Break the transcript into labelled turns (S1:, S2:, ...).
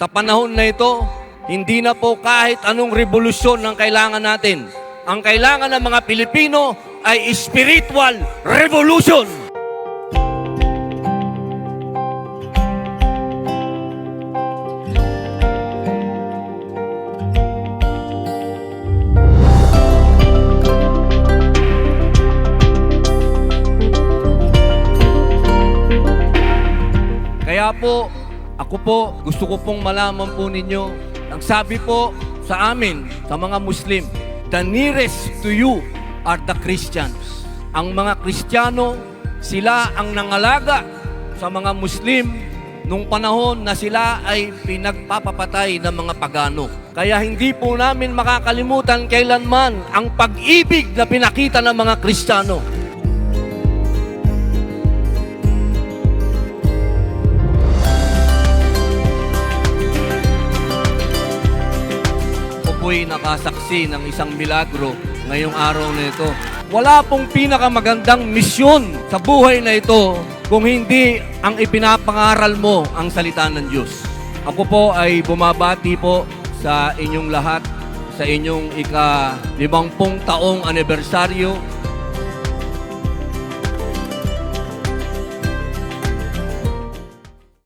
S1: Sa panahon na ito, hindi na po kahit anong revolusyon ang kailangan natin. Ang kailangan ng mga Pilipino ay spiritual revolution. Kaya po, ako po, gusto ko pong malaman po ninyo, ang sabi po sa amin, sa mga Muslim, the nearest to you are the Christians. Ang mga Kristiyano, sila ang nangalaga sa mga Muslim nung panahon na sila ay pinagpapapatay ng mga pagano. Kaya hindi po namin makakalimutan kailanman ang pag-ibig na pinakita ng mga Kristiyano. Ako po'y nakasaksi ng isang milagro ngayong araw na ito. Wala pong pinakamagandang misyon sa buhay na ito kung hindi ang ipinapangaral mo ang salita ng Diyos. Ako po ay bumabati po sa inyong lahat sa inyong ika-limampung taong anibersaryo